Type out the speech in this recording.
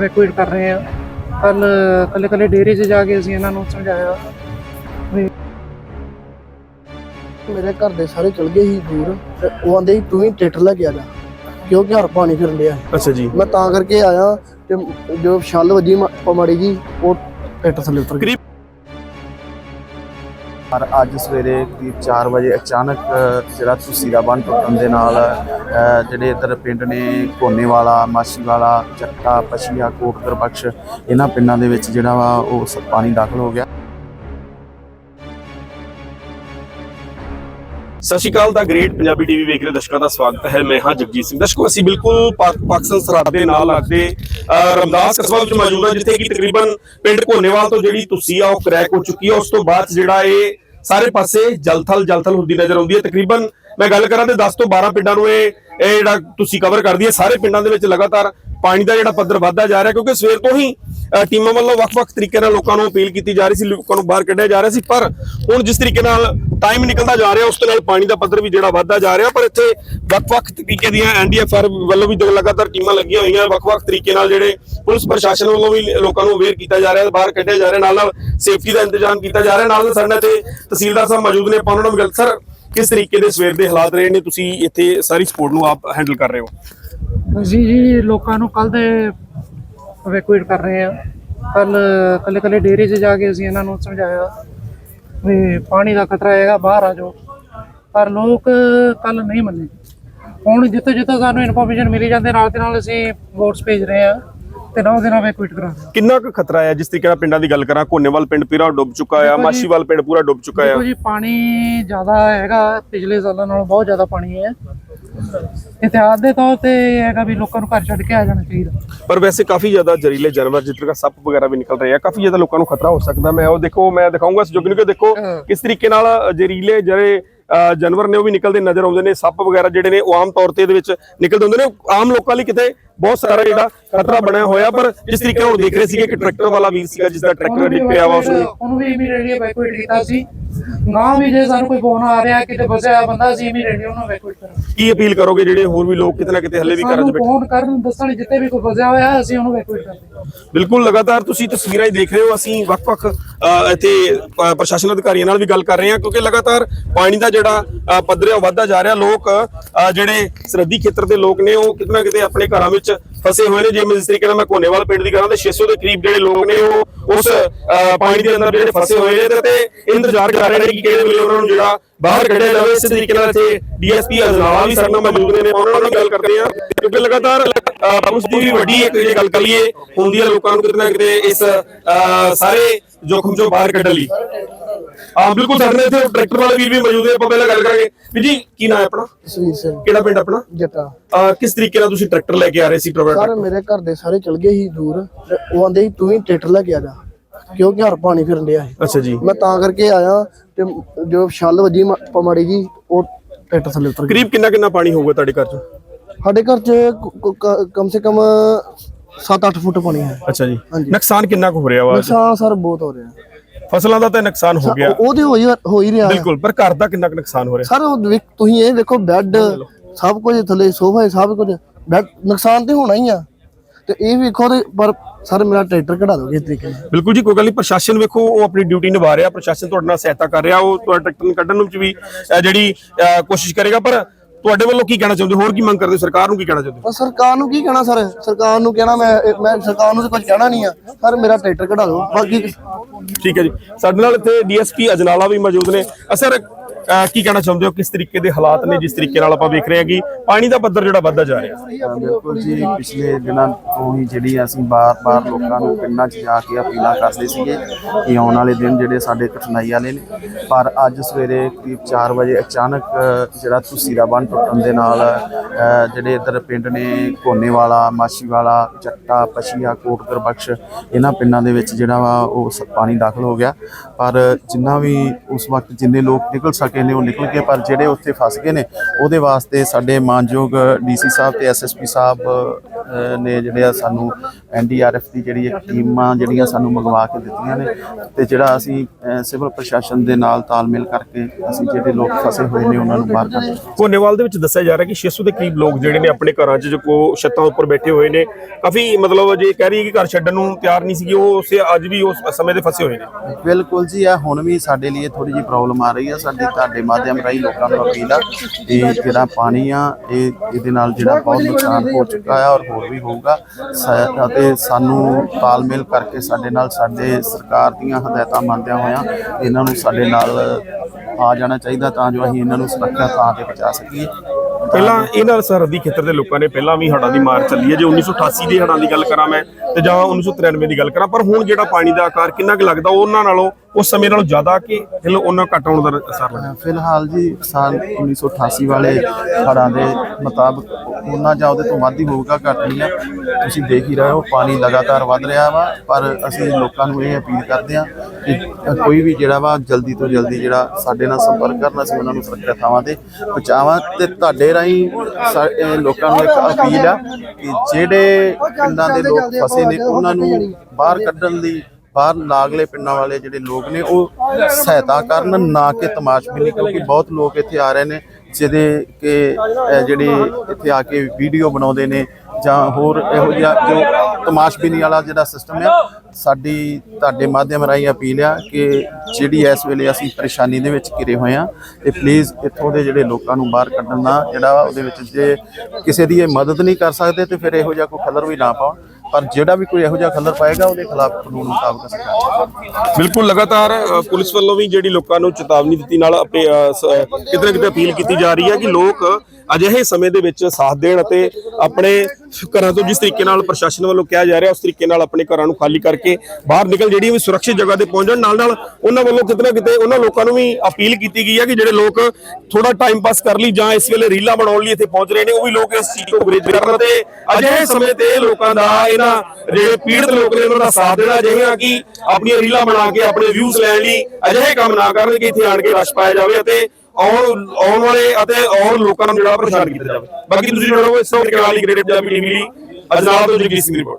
Evacuate ਕਰ ਰਹੇ ਆ। ਕੱਲ ਕੱਲੇ ਕੱਲੇ ਡੇਰੇ 'ਚ ਜਾ ਕੇ ਅਸੀਂ ਇਹਨਾਂ ਨੂੰ ਸਮਝਾਇਆ। ਮੇਰੇ ਘਰ ਦੇ ਸਾਰੇ ਚਲ ਗਏ ਸੀ ਦੂਰ ਤੇ ਉਹ ਆਂਦੇ ਸੀ ਤੂੰ ਵੀ ਟਰੈਕਟਰ ਲੈ ਕੇ ਆ ਜਾ ਕਿਉਂਕਿ ਹਰ ਪਾਣੀ ਫਿਰਨ ਡਿਆ? ਸੀ। ਅੱਛਾ ਜੀ। ਮੈਂ ਤਾਂ ਕਰਕੇ ਆਇਆ ਤੇ ਜੋ ਛੱਲ ਵੱਜੀ ਮ- ਪਮਾੜੀ ਜੀ ਉਹ ਟਰੈਕਟਰ ਥੱਲੇ ਉਤਰ ਗਈ। ਪਰ ਅੱਜ ਸਵੇਰੇ ਕਰੀਬ 4 ਵਜੇ ਅਚਾਨਕ ਜਿਹੜਾ ਤੁਸੀਂ ਦਾ ਬੰਨ ਟੁੱਟਣ ਦੇ ਨਾਲ ਜਿਹੜੇ ਇੱਧਰ ਪਿੰਡ ਨੇ ਕੋਨੇ ਵਾਲਾ ਮਾਸੀ ਵਾਲਾ ਚੱਟਾ ਪਛੀਆ ਕੋਟਕਰ ਬਖਸ਼, ਇਹਨਾਂ ਪਿੰਡਾਂ ਦੇ ਵਿੱਚ ਜਿਹੜਾ ਵਾ ਉਹ ਪਾਣੀ ਦਾਖਲ ਹੋ ਗਿਆ। ਸਤਿ ਸ਼੍ਰੀ ਅਕਾਲ ਦਾ ਗ੍ਰੇਟ ਪੰਜਾਬੀ ਟੀਵੀ ਵੇਖ ਰਹੇ ਦਰਸ਼ਕਾਂ ਦਾ ਸਵਾਗਤ ਹੈ। ਮੈਂ ਹਾਂ ਜਗਜੀਤ ਸਿੰਘ ਦਰਸ਼ਕੋ। ਅਸੀਂ ਬਿਲਕੁਲ ਪਾਕਿਸਤਾਨ ਸਰਹੱਦ ਦੇ ਨਾਲ ਲੱਗਦੇ ਰਮਦਾਸ ਕਸਬਾ ਵਿੱਚ ਮੌਜੂਦ ਹਾਂ, ਜਿੱਥੇ ਕਿ ਤਕਰੀਬਨ ਪਿੰਡ ਘੋਨੇਵਾਲ ਤੋਂ ਜਿਹੜੀ ਤੁਸੀਂ ਆ, ਉਹ ਕਰੈਕ ਹੋ ਚੁੱਕੀ ਹੈ ਉਸ ਤੋਂ ਬਾਅਦ ਜਿਹੜਾ ਇਹ ਸਾਰੇ ਪਾਸੇ ਜਲਥਲ ਜਲਥਲ ਹੁੰਦੀ ਨਜ਼ਰ ਆਉਂਦੀ ਹੈ। ਤਕਰੀਬਨ ਮੈਂ ਗੱਲ ਕਰਾਂ ਤੇ 10 ਤੋਂ 12 ਪਿੰਡਾਂ ਨੂੰ ਇਹ ਇਹ ਜਿਹੜਾ ਤੁਸੀਂ ਕਵਰ ਕਰਦੀ ਹੈ। ਸਾਰੇ ਪਿੰਡਾਂ ਦੇ ਵਿੱਚ ਲਗਾਤਾਰ ਪਾਣੀ ਦਾ ਜਿਹੜਾ ਪੱਧਰ ਵੱਧਦਾ ਜਾ ਰਿਹਾ, ਕਿਉਂਕਿ ਸਵੇਰ ਤੋਂ ਹੀ ਟੀਮਾਂ ਵੱਲੋਂ ਵੱਖ-ਵੱਖ ਤਰੀਕੇ ਨਾਲ ਲੋਕਾਂ ਨੂੰ ਅਪੀਲ ਕੀਤੀ ਜਾ ਰਹੀ ਸੀ, ਲੋਕਾਂ ਨੂੰ ਬਾਹਰ ਕੱਢਿਆ ਜਾ ਰਿਹਾ ਸੀ, ਪਰ ਹੁਣ ਜਿਸ ਤਰੀਕੇ ਨਾਲ ਟਾਈਮ ਨਿਕਲਦਾ ਜਾ ਰਿਹਾ, ਉਸ ਦੇ ਨਾਲ ਪਾਣੀ ਦਾ ਪੱਧਰ ਵੀ ਜਿਹੜਾ ਵੱਧਦਾ ਜਾ ਰਿਹਾ, ਪਰ ਇੱਥੇ ਵੱਖ-ਵੱਖ ਤਰੀਕੇ ਦੀਆਂ ਐਨਡੀਐਫਆਰ ਵੱਲੋਂ ਵੀ ਲਗਾਤਾਰ ਟੀਮਾਂ ਲੱਗੀਆਂ ਹੋਈਆਂ ਵੱਖ-ਵੱਖ ਤਰੀਕੇ ਨਾਲ ਜਿਹੜੇ ਪੁਲਿਸ ਪ੍ਰਸ਼ਾਸਨ ਵੱਲੋਂ ਵੀ ਲੋਕਾਂ ਨੂੰ ਅਵੇਅਰ ਕੀਤਾ ਜਾ ਰਿਹਾ, ਬਾਹਰ ਕੱਢਿਆ ਜਾ ਰਿਹਾ ਨਾਲ ਨਾਲ ਸੇਫਟੀ ਦਾ ਇੰਤਜ਼ਾਮ ਕੀਤਾ ਜਾ ਰਿਹਾ ਨਾਲ ਨਾਲ ਸਾਡੇ ਨਾਲ ਤੇ ਤਹਿਸੀਲਦਾਰ ਸਾਹਿਬ ਮੌਜੂਦ ਨੇ, ਆਪਾਂ ਉਹਨਾਂ ਗੱਲ ਸਰ, ਕਿਸ ਤਰੀਕੇ ਦੇ ਸਵੇਰ ਦੇ ਹਾਲਾਤ ਰਹੇ ਨੇ, ਤੁਸੀਂ ਇੱਥੇ ਸਾਰੀ ਸਪੋਰਟ ਨੂੰ ਆਪ ਹੈਂਡਲ ਕਰ ਰਹੇ ਹੋ? ਅਸੀਂ ਜੀ, ਲੋਕਾਂ ਨੂੰ ਕੱਲ ਦੇ ਇਵੈਕੂਏਟ ਕਰ ਰਹੇ ਆ ਕੱਲ ਕੱਲੇ ਕੱਲੇ ਡੇਰੇ 'ਚ ਜਾ ਕੇ ਅਸੀਂ ਇਹਨਾਂ ਨੂੰ ਸਮਝਾਇਆ ਵੀ ਪਾਣੀ ਦਾ ਖਤਰਾ ਹੈਗਾ ਬਾਹਰ ਆ ਜਾਓ। ਪਰ ਲੋਕ ਕੱਲ ਨਹੀਂ ਮੰਨੇ। ਹੁਣ ਜਿੱਥੇ ਜਿੱਥੇ ਸਾਨੂੰ ਇਨਫੋਰਮੇਸ਼ਨ ਮਿਲੀ ਜਾਂਦੇ ਨਾਲ ਦੇ ਨਾਲ ਅਸੀਂ ਵੋਟਸ ਭੇਜ ਰਹੇ ਆ ਤੇ ਨਾਲ ਦੇ ਨਾਲ ਇਵੈਕੂਏਟ ਕਰਾ ਰਹੇ ਕਿੰਨਾ ਕੁ ਖਤਰਾ ਹੈ ਜਿਸ ਤਰੀਕੇ ਨਾਲ ਪਿੰਡਾਂ ਦੀ ਗੱਲ ਕਰਾਂ ਕੋਨੇਵਾਲ ਪਿੰਡ ਪੂਰਾ ਡੁੱਬ ਚੁੱਕਾ ਆ ਮਾਸ਼ੀਵਾਲ ਪਿੰਡ ਪੂਰਾ ਡੁੱਬ ਚੁੱਕਾ ਆ। ਦੇਖੋ ਜੀ ਪਾਣੀ ਜ਼ਿਆਦਾ ਹੈਗਾ ਪਿਛਲੇ ਸਾਲਾਂ ਨਾਲੋਂ ਬਹੁਤ ਜ਼ਿਆਦਾ ਪਾਣੀ ਹੈ। ਇਤਿਹਾਸ ਦੇ ਤੌਰ ਤੇ ਇਹ ਹੈਗਾ ਵੀ ਲੋਕਾਂ ਨੂੰ ਘਰ ਛੱਡ ਕੇ ਆ ਜਾਣਾ ਚਾਹੀਦਾ। ਪਰ ਵੈਸੇ ਕਾਫੀ ਜ਼ਿਆਦਾ ਜ਼ਹਿਰੀਲੇ ਜਾਨਵਰ ਜਿਸ ਤਰ੍ਹਾਂ ਸੱਪ ਵਗੈਰਾ ਵੀ ਨਿਕਲ ਰਹੇ ਆ ਕਾਫੀ ਜ਼ਿਆਦਾ ਲੋਕਾਂ ਨੂੰ ਖਤਰਾ ਹੋ ਸਕਦਾ। ਮੈਂ ਉਹ ਦੇਖੋ ਮੈਂ ਦਿਖਾਉਂਗਾ ਸਜੋਗਨ ਕਿ ਦੇਖੋ। ਕਿਸ ਤਰੀਕੇ ਨਾਲ ਜ਼ਹਿਰੀਲੇ ਜਿਹੜੇ ਜਾਨਵਰ ਨੇ ਉਹ ਵੀ ਨਿਕਲਦੇ ਨਜ਼ਰ ਆਉਂਦੇ ਨੇ। ਸੱਪ ਵਗੈਰਾ ਜਿਹੜੇ ਨੇ ਉਹ ਆਮ ਤੌਰ ਤੇ ਇਹਦੇ ਵਿੱਚ ਨਿਕਲਦੇ ਹੁੰਦੇ ਨੇ। ਆਮ ਲੋਕਾਂ ਲਈ ਕਿਤੇ ਬਹੁਤ ਸਾਰਾ ਜਿਹੜਾ ਖਤਰਾ ਬਣਿਆ ਹੋਇਆ ਪਰ ਜਿਸ ਤਰੀਕੇ ਨਾਲ ਉਹ ਦੇਖ ਰਹੇ ਸੀਗੇ ਕਿ ਟਰੈਕਟਰ ਵਾਲਾ ਵੀਰ ਸੀਗਾ ਜਿਸ ਦਾ ਟਰੈਕਟਰ ਡਿੱਗ ਪਿਆ ਵਾ ਉਸ ਨੂੰ ਉਹਨੂੰ ਵੀ ਇਮੀਡੀਏਟਲੀ ਇਵੈਕੂਏਟ ਕੀਤਾ ਸੀ। ਗਾਂ ਵੀ ਜੇ ਸਾਨੂੰ ਕੋਈ ਫੋਨ ਆ ਰਿਹਾ ਕਿਤੇ ਫਸਿਆ ਬੰਦਾ ਸੀ ਇਮੀਡੀਏਟਲੀ ਉਹਨੂੰ ਇਵੈਕੂਏਟ ਕਰਾਂ ਕੀ ਅਪੀਲ ਕਰੋਗੇ ਜਿਹੜੇ ਹੋਰ ਵੀ ਲੋਕ ਕਿਤੇ ਨਾ ਕਿਤੇ ਹੱਲੇ ਵੀ ਘਰਾਂ 'ਚ ਸਾਨੂੰ ਬੈਠੇ ਫੋਨ ਕਰਨ ਦੱਸਣ ਜਿੱਤੇ ਵੀ ਕੋਈ ਫਸਿਆ ਹੋਇਆ ਅਸੀਂ ਉਹਨੂੰ ਇਵੈਕੂਏਟ ਕਰਦੇ ਬਿਲਕੁਲ ਲਗਾਤਾਰ ਤੁਸੀਂ ਤਸਵੀਰਾਂ ਹੀ ਦੇਖ ਰਹੇ ਹੋ ਅਸੀਂ ਵੱਖ-ਵੱਖ ਅ, ਇੱਥੇ ਪ੍ਰਸ਼ਾਸਨ ਅਧਿਕਾਰੀਆਂ ਨਾਲ ਵੀ ਗੱਲ ਕਰ ਰਹੇ ਹਾਂ ਕਿਉਂਕਿ ਲਗਾਤਾਰ ਪਾਣੀ ਦਾ ਜਿਹੜਾ ਅ, ਪੱਧਰ ਹੈ ਉਹ ਵੱਧਦਾ ਜਾ ਰਿਹਾ। ਲੋਕ ਅ, ਜਿਹੜੇ ਸਰਹੱਦੀ ਖੇਤਰ ਦੇ ਲੋਕ ਨੇ ਉਹ ਕਿਤੇ ਨਾ ਕਿਤੇ ਆਪਣੇ ਘਰਾਂ ਵਿੱਚ ਫਸੇ ਹੋਏ ਨੇ। ਜਿਵੇਂ ਜਿਸ ਤਰੀਕੇ ਨਾਲ ਮੈਂ ਕੋਨੇਵਾਲ ਪਿੰਡ ਦੀ ਕਰਾਂ ਤੇ 600 ਦੇ ਕਰੀਬ ਜਿਹੜੇ ਲੋਕ ਨੇ ਉਹ ਉਸ ਪਾਣੀ ਦੇ ਅੰਦਰ ਜਿਹੜੇ ਫਸੇ ਹੋਏ ਨੇ ਤੇ- ਇੰਤਜ਼ਾਰ ਕਰ ਰਹੇ ਨੇ ਕਿ ਕਿਹੜੇ ਵੇਲੇ ਉਹਨਾਂ ਨੂੰ ਜਿਹੜਾ ਬਾਹਰ ਕੱਢਿਆ ਜਾਵੇ। ਇਸੇ ਤਰੀਕੇ ਨਾਲ ਇੱਥੇ ਡੀਐਸਪੀ ਅਜਨਾਲਾ ਵੀ ਸਾਡੇ ਨਾਲ ਮੌਜੂਦ ਨੇ। ਉਹਨਾਂ ਨਾਲ ਵੀ ਗੱਲ ਕਰਦੇ ਹਾਂ। ਕਿਉਂਕਿ ਲਗਾਤਾਰ ਅ, ਦੀ ਵੀ ਵੱਡੀ ਇੱਕ ਜੇ ਗੱਲ ਕਰੀਏ ਹੁੰਦੀ ਹੈ ਲੋਕਾਂ ਨੂੰ ਕਿਤੇ ਨਾ ਕਿਤੇ ਇਸ ਸਾਰੇ ਜੋਖਮ ਚੋਂ ਬਾਹਰ ਕੱਢਣ ਲਈ। ਹਾਂ ਬਿਲਕੁਲ ਸਾਡੇ ਨਾਲ ਇੱਥੇ ਟਰੈਕਟਰ ਵਾਲੇ ਵੀਰ ਵੀ ਮੌਜੂਦ ਨੇ ਆਪਾਂ ਪਹਿਲਾਂ ਗੱਲ ਕਰਾਂਗੇ। ਵੀ ਜੀ ਕੀ ਨਾਮ ਹੈ ਆਪਣਾ? ਸੁਨੀਲ ਸਿੰਘ ਕਿਹੜਾ ਪਿੰਡ ਆਪਣਾ? ਜੱਟਾ। ਅ, ਕਿਸ ਤਰੀਕੇ ਨਾਲ ਤੁਸੀਂ ਟਰੈਕਟਰ ਲੈ ਕੇ ਆ ਰਹੇ ਸੀ ਸਰ ਪ੍ਰੋਗਰਾਮ ਮੇਰੇ ਘਰ ਦੇ ਸਾਰੇ ਚਲ ਗਏ ਸੀ ਦੂਰ ਤੇ ਉਹ ਆਂਦੇ ਸੀ ਤੂੰ ਵੀ ਟਰੈਕਟਰ ਲੈ ਕੇ ਆ ਜਾ ਕਿਉਂਕਿ ਹਰ ਪਾਣੀ ਫਿਰਨ ਡਿਆ ਸੀ। ਅੱਛਾ ਜੀ। ਮੈਂ ਤਾਂ ਕਰਕੇ ਆਇਆ ਤੇ ਜੋ ਛੱਲ ਵੱਜੀ ਮ- ਪਮਾੜੀ ਜੀ ਉਹ ਟਰੈਕਟਰ ਥੱਲੇ ਉਤਰ ਗਈ। ਕਰੀਬ ਕਿੰਨਾ ਕਿੰਨਾ ਪਾਣੀ ਹੋਊਗਾ ਤੁਹਾਡੇ ਘਰ 'ਚ? ਸਾਡੇ ਘਰ 'ਚ ਕ- ਕ- ਕ- ਕਮ ਸੇ ਕਮ 7-8 ਫੁੱਟ ਪਾਣੀ ਹੈ। ਅੱਛਾ ਜੀ। ਨੁਕਸਾਨ ਕਿੰਨਾ ਕੁ ਹੋ ਰਿਹਾ ਵਾ? ਨੁਕਸਾਨ ਸਰ ਬਹੁਤ ਹੋ ਰਿਹਾ। ਫਸਲਾਂ ਦਾ ਤਾਂ ਨੁਕਸਾਨ ਹੋ ਗਿਆ। ਉਹ- ਉਹਦੇ ਹੋ ਹੀ ਹੋ ਹੀ ਰਿਹਾ। ਬਿਲਕੁਲ ਪਰ ਘਰ ਦਾ ਕਿੰਨਾ ਕੁ ਨੁਕਸਾਨ ਹੋ ਰਿਹਾ? ਸਰ ਤੁਸੀਂ ਇਹ ਵੇਖੋ ਬੈੱਡ ਸਭ ਕੁਝ ਥੱਲੇ ਸੋਫਾ ਸਭ ਕੁਝ। ਬੈੱਡ ਨੁਕਸਾਨ ਤੇ ਹੋਣਾ ਹੀ ਆ। ਤੇ ਇਹ ਵੇਖੋ ਤੇ ਪਰ ਸਰ ਮੇਰਾ ਟਰੈਕਟਰ ਕਢਾ ਦੋਗੇ ਇਸ ਤਰੀਕੇ ਨਾਲ। ਬਿਲਕੁਲ ਜੀ ਕੋਈ ਗੱਲ ਨਹੀਂ ਪ੍ਰਸ਼ਾਸਨ ਵੇਖੋ ਉਹ ਆਪਣੀ ਡਿਊਟੀ ਨਿਭਾ ਰਿਹਾ। ਪ੍ਰਸ਼ਾਸਨ ਤੁਹਾਡੇ ਨਾਲ ਸਹਾਇਤਾ ਕਰ ਰਿਹਾ ਉਹ ਤੁਹਾਡਾ ਟਰੈਕਟਰ ਨੂੰ ਕੱਢਣ ਵਿੱਚ ਵੀ ਜਿਹੜੀ ਕੋਸ਼ਿਸ਼ ਕਰੇਗਾ। ਪਰ ਤੁਹਾਡੇ ਵੱਲੋਂ ਕੀ ਕਹਿਣਾ ਚਾਹੁੰਦੇ ਹੋ? ਹੋਰ ਕੀ ਮੰਗ ਕਰਦੇ ਹੋ? ਸਰਕਾਰ ਨੂੰ ਕੀ ਕਹਿਣਾ ਚਾਹੁੰਦੇ ਹੋ? ਸਰਕਾਰ ਨੂੰ ਕੀ ਕਹਿਣਾ ਸਰ ਸਰਕਾਰ ਨੂੰ ਕਹਿਣਾ ਮੈਂ ਮੈਂ ਸਰਕਾਰ ਨੂੰ ਤਾਂ ਕੁਝ ਕਹਿਣਾ ਨਹੀਂ ਆ ਸਰ ਮੇਰਾ ਟਰੈਕਟਰ ਕਢਾ ਦਿਓ ਬਾਕੀ ਠੀਕ ਹੈ ਜੀ ਸਾਡੇ ਨਾਲ ਇੱਥੇ ਡੀਐਸਪੀ ਅਜਨਾਲਾ ਵੀ ਮੌਜੂਦ ਨੇ ਅ, ਸਰ ਕੀ ਕਹਿਣਾ ਚਾਹੁੰਦੇ ਹੋ? ਕਿਸ ਤਰੀਕੇ ਦੇ ਹਾਲਾਤ ਨੇ ਜਿਸ ਤਰੀਕੇ ਨਾਲ ਆਪਾਂ ਵੇਖ ਰਹੇ ਹਾਂ ਕਿ ਪਾਣੀ ਦਾ ਪੱਧਰ ਜਿਹੜਾ ਵੱਧਦਾ ਜਾ ਰਿਹਾ ਬਿਲਕੁਲ ਜੀ। ਪਿਛਲੇ ਦਿਨਾਂ ਤੋਂ ਹੀ ਜਿਹੜੀ ਅਸੀਂ ਬਾਰ-ਬਾਰ ਲੋਕਾਂ ਨੂੰ ਪਿੰਡਾਂ 'ਚ ਜਾ ਕੇ ਅਪੀਲਾਂ ਕਰਦੇ ਸੀਗੇ ਕਿ ਆਉਣ ਵਾਲੇ ਦਿਨ ਜਿਹੜੇ ਸਾਡੇ ਕਠਿਨਾਈ ਵਾਲੇ ਨੇ। ਪਰ ਅੱਜ ਸਵੇਰੇ ਕਰੀਬ 4 ਵਜੇ ਅਚਾਨਕ ਜਿਹੜਾ ਤੁਸੀਂ ਦਾ ਬੰਨ ਟੁੱਟਣ ਦੇ ਨਾਲ ਜਿਹੜੇ ਇੱਧਰ ਪਿੰਡ ਨੇ ਕੋਨੇ ਵਾਲਾ ਕੋਨੇਵਾਲਾ ਮਾਛੀਵਾਲਾ ਚੱਟਾ ਪਛੀਆ ਕੋਟਕਰ ਬਖਸ਼ ਇਹਨਾਂ ਪਿੰਡਾਂ ਦੇ ਵਿੱਚ ਜਿਹੜਾ ਵਾ ਉਹ ਸ- ਪਾਣੀ ਦਾਖਲ ਹੋ ਗਿਆ। ਪਰ ਜਿੰਨਾ ਵੀ ਉਸ ਵਕਤ ਜਿੰਨੇ ਲੋਕ ਨਿਕਲ ਸਕਦੇ ਕੇ ਨੇ ਉਹ ਨਿਕਲ ਗਏ, ਪਰ ਜਿਹੜੇ ਉੱਥੇ ਫਸ ਗਏ ਨੇ, ਉਹਦੇ ਵਾਸਤੇ ਸਾਡੇ ਮਾਨਯੋਗ ਡੀਸੀ ਸਾਹਿਬ ਤੇ ਐਸਐਸਪੀ ਸਾਹਿਬ ਨੇ ਜਿਹੜੇ ਆ ਸਾਨੂੰ ਐਨਡੀਆਰਐਫ ਦੀ ਜਿਹੜੀ ਇੱਕ ਟੀਮਾਂ ਜਿਹੜੀਆਂ ਸਾਨੂੰ ਮੰਗਵਾ ਕੇ ਦਿੱਤੀਆਂ ਨੇ ਤੇ ਜਿਹੜਾ ਅਸੀਂ ਸਿਵਲ ਪ੍ਰਸ਼ਾਸਨ ਦੇ ਨਾਲ ਤਾਲਮੇਲ ਕਰਕੇ ਅਸੀਂ ਜਿਹੜੇ ਲੋਕ ਫਸੇ ਹੋਏ ਨੇ ਉਹਨਾਂ ਨੂੰ ਬਾਹਰ ਕੱਢ ਕੋਨੇਵਾਲ ਦੇ ਵਿੱਚ ਦੱਸਿਆ ਜਾ ਰਿਹਾ ਕਿ 600 ਦੇ ਕਰੀਬ ਲੋਕ ਜਿਹੜੇ ਨੇ ਆਪਣੇ ਘਰਾਂ 'ਚ ਜੋ ਕੋ ਛੱਤਾਂ ਉੱਪਰ ਬੈਠੇ ਹੋਏ ਨੇ ਕਾਫੀ ਮਤਲਬ ਜੇ ਕਹਿ ਰਹੀ ਹੈ ਕਿ ਘਰ ਛੱਡਣ ਨੂੰ ਤਿਆਰ ਨਹੀਂ ਸੀਗੇ ਉਹ ਉਸੇ ਅੱਜ ਵੀ ਉਸ ਸਮੇਂ ਦੇ ਫਸੇ ਹੋਏ ਨੇ। ਬਿਲਕੁਲ ਜੀ ਆ ਹੁਣ ਵੀ ਸਾਡੇ ਲਈ ਥੋੜੀ ਜਿਹੀ ਪ੍ਰੋਬਲਮ ਆ ਰਹੀ ਆ ਸਾਡੀ ਤੁਹਾਡੇ ਮਾਧਿਅਮ ਰਾਹੀਂ ਲੋਕਾਂ ਨੂੰ ਅਪੀਲ ਆ ਕਿ ਜਿਹੜਾ ਪਾਣੀ ਆ ਇਹ ਇਹਦੇ ਨਾਲ ਜਿਹੜਾ ਬਹੁਤ ਨੁਕਸਾਨ ਹੋ ਚੁੱਕਾ ਆ ਔਰ ਹੋਰ ਵੀ ਹੋਊਗਾ। ਸ- ਅਤੇ ਸਾਨੂੰ ਤਾਲਮੇਲ ਕਰਕੇ ਸਾਡੇ ਨਾਲ ਸਾਡੇ ਸਰਕਾਰ ਦੀਆਂ ਹਦਾਇਤਾਂ ਮੰਨਦਿਆਂ ਹੋਇਆਂ ਇਹਨਾਂ ਨੂੰ ਸਾਡੇ ਨਾਲ ਆ ਜਾਣਾ ਚਾਹੀਦਾ ਤਾਂ ਜੋ ਅਸੀਂ ਇਹਨਾਂ ਨੂੰ ਸੁਰੱਖਿਆ ਥਾਂ ਤੇ ਪਹੁੰਚਾ ਸਕੀਏ। ਪਹਿਲਾਂ ਇਹਨਾਂ ਸਰਹੱਦੀ ਖੇਤਰ ਦੇ ਲੋਕਾਂ ਨੇ ਪਹਿਲਾਂ ਵੀ ਹੜ੍ਹਾਂ ਦੀ ਮਾਰ ਚੱਲੀ ਹੈ। ਜੇ 1988 ਦੇ ਹੜ੍ਹਾਂ ਦੀ ਗੱਲ ਕਰਾਂ ਮੈਂ, ਤੇ ਜਾਂ 1993 ਦੀ ਗੱਲ ਕਰਾਂ, ਪਰ ਹੁਣ ਜਿਹੜਾ ਪਾਣੀ ਦਾ ਆਕਾਰ ਕਿੰਨਾ ਕੁ ਲੱਗਦਾ ਉਹ ਉਹਨਾਂ ਨਾਲੋਂ ਉਸ ਸਮੇਂ ਨਾਲੋਂ ਜ਼ਿਆਦਾ ਕਿ ਹਿਲ ਉਹਨਾਂ ਘੱਟ ਹੋਣ ਦਾ ਅਸਰ ਲੱਗਦਾ ਫਿਲਹਾਲ ਜੀ ਸਾਲ 1988 ਵਾਲੇ ਹੜ੍ਹਾਂ ਦੇ ਮੁਤਾਬਕ ਉਹਨਾਂ ਜਾਂ ਉਹਦੇ ਤੋਂ ਵੱਧ ਹੀ ਹੋਊਗਾ, ਘੱਟ ਨਹੀਂ ਆ ਤੁਸੀਂ ਦੇਖ ਹੀ ਰਹੇ ਹੋ, ਪਾਣੀ ਲਗਾਤਾਰ ਵੱਧ ਰਿਹਾ ਵਾ, ਪਰ ਅਸੀਂ ਲੋਕਾਂ ਨੂੰ ਇਹ ਅਪੀਲ ਕਰਦੇ ਆ ਕਿ ਕੋਈ ਵੀ ਜਿਹੜਾ ਵਾ, ਜਲਦੀ ਤੋਂ ਜਲਦੀ ਜਿਹੜਾ ਸਾਡੇ ਨਾਲ ਸੰਪਰਕ ਕਰਨ, ਅਸੀਂ ਉਹਨਾਂ ਨੂੰ ਸੁਰੱਖਿਅਤ ਥਾਵਾਂ ਤੇ ਪਹੁੰਚਾਵਾਂ। ਤੇ ਤੁਹਾਡੇ ਰਾਹੀਂ ਸਾ- ਲੋਕਾਂ ਨੂੰ ਇੱਕ ਅਪੀਲ ਆ ਕਿ ਜਿਹੜੇ ਪਿੰਡਾਂ ਦੇ ਲੋਕ ਫਸੇ ਨੇ, ਉਹਨਾਂ ਨੂੰ ਬਾਹਰ ਕੱਢਣ ਲਈ ਬਾਹਰ ਲਾਗਲੇ ਪਿੰਡਾਂ ਵਾਲੇ ਜਿਹੜੇ ਲੋਕ ਨੇ, ਉਹ ਸਹਾਇਤਾ ਕਰਨ, ਨਾ ਕਿ ਤਮਾਸ਼ਬੀਨੀ ਕਿਉਂਕਿ ਬਹੁਤ ਲੋਕ ਇੱਥੇ ਆ ਰਹੇ ਨੇ, ਜਿਹਦੇ ਕਿ ਜਿਹੜੇ ਇੱਥੇ ਆ ਕੇ ਵੀਡੀਓ ਬਣਾਉਂਦੇ ਨੇ, ਜਾਂ ਹੋਰ ਇਹੋ ਜਿਹਾ ਜੋ ਤਮਾਸ਼ਬੀਨੀ ਵਾਲਾ ਜਿਹੜਾ ਸਿਸਟਮ ਆ, ਸਾਡੀ ਤੁਹਾਡੇ ਮਾਧਿਅਮ ਰਾਹੀਂ ਅਪੀਲ ਆ ਕਿ ਜਿਹੜੀ ਇਸ ਵੇਲੇ ਅਸੀਂ ਪਰੇਸ਼ਾਨੀ ਦੇ ਵਿੱਚ ਘਿਰੇ ਹੋਏ ਆ, ਤੇ ਪਲੀਜ਼ ਇੱਥੋਂ ਦੇ ਜਿਹੜੇ ਲੋਕਾਂ ਨੂੰ ਬਾਹਰ ਕੱਢਣ ਦਾ ਜਿਹੜਾ ਉਹਦੇ ਵਿੱਚ ਜੇ ਕਿਸੇ ਦੀ ਇਹ ਮਦਦ ਨਹੀਂ ਕਰ ਸਕਦੇ, ਤੇ ਫਿਰ ਇਹੋ ਜਿਹਾ ਕੋਈ ਖਲਰ ਵੀ ਨਾ ਪਾਉਣ ਪਰ ਜਿਹੜਾ ਵੀ ਕੋਈ ਇਹੋ ਜਿਹਾ ਖਲਰ ਪਾਏਗਾ ਉਹਦੇ ਖਿਲਾਫ ਕਾਨੂੰਨ ਮੁਤਾਬਕ ਅਸੀਂ ਬਿਲਕੁਲ ਲਗਾਤਾਰ ਪੁਲਿਸ ਵੱਲੋਂ ਵੀ ਜਿਹੜੀ ਲੋਕਾਂ ਨੂੰ ਚੇਤਾਵਨੀ ਦਿੱਤੀ ਨਾਲ ਆਪੇ ਅ, ਕਿਤੇ ਨਾ ਕਿਤੇ ਅਪੀਲ ਕੀਤੀ ਜਾ ਰਹੀ ਹੈ ਕਿ ਲੋਕ ਅਜਿਹੇ ਸਮੇਂ ਦੇ ਵਿੱਚ ਸਾਥ ਦੇਣ ਅਤੇ ਆਪਣੇ ਘਰਾਂ ਤੋਂ ਜਿਸ ਤਰੀਕੇ ਨਾਲ ਪ੍ਰਸ਼ਾਸਨ ਵੱਲੋਂ ਕਿਹਾ ਜਾ ਰਿਹਾ, ਉਸ ਤਰੀਕੇ ਨਾਲ ਆਪਣੇ ਘਰਾਂ ਨੂੰ ਖਾਲੀ ਕਰਕੇ ਬਾਹਰ ਨਿਕਲ ਜਿਹੜੀ ਵੀ ਸੁਰੱਖਿਅਤ ਜਗ੍ਹਾ ਤੇ ਪਹੁੰਚਣ, ਨਾਲ ਨਾਲ ਉਹਨਾਂ ਵੱਲੋਂ ਕਿਤੇ ਨਾ ਕਿਤੇ ਉਹਨਾਂ ਲੋਕਾਂ ਨੂੰ ਵੀ ਅਪੀਲ ਕੀਤੀ ਗਈ ਹੈ ਕਿ ਜਿਹੜੇ ਲੋਕ ਥੋੜਾ ਟਾਈਮ ਪਾਸ ਕਰ ਲਈ ਜਾਂ ਇਸ ਵੇਲੇ ਰੀਲਾਂ ਬਣਾਉਣ ਲਈ ਇੱਥੇ ਪਹੁੰਚ ਰਹੇ ਨੇ, ਉਹ ਵੀ ਲੋਕ ਇਸ ਚੀਜ਼ ਤੋਂ ਗੁਰੇਜ਼ ਕਰਨ ਤੇ ਅਜਿਹੇ ਸਮੇਂ ਤੇ ਲੋਕਾਂ ਦਾ ਇਹਨਾਂ ਜਿਹੜੇ ਪੀੜਤ ਲੋਕ ਨੇ, ਉਹਨਾਂ ਦਾ ਸਾਥ ਦੇਣਾ ਅਜਿਹੀਆਂ ਕਿ ਆਪਣੀਆਂ ਰੀਲਾਂ ਬਣਾ ਕੇ, ਆਪਣੇ ਵਿਊਜ਼ ਲੈਣ ਲਈ ਅਜਿਹੇ ਕੰਮ ਨਾ ਕਰਨ ਕਿ ਇੱਥੇ ਆਣ ਕੇ ਰਸ਼ ਪਾਇਆ ਜਾਵੇ ਅਤੇ ਆਉਣ ਆਉਣ ਵਾਲੇ ਅਤੇ ਔਰ ਲੋਕਾਂ ਨੂੰ ਜਿਹੜਾ ਪਰੇਸ਼ਾਨ ਕੀਤਾ ਜਾਵੇ। ਬਾਕੀ ਤੁਸੀਂ ਜੁੜੋ ਇਸ ਤੋਂ ਨਾਲ ਹੀ ਪੰਜਾਬੀ ਟੀਵੀ ਅਜਨਾਬ ਤੋਂ ਜਗੀਰ ਸਿੰਘ ਦੀ ਰਿਪੋਰਟ।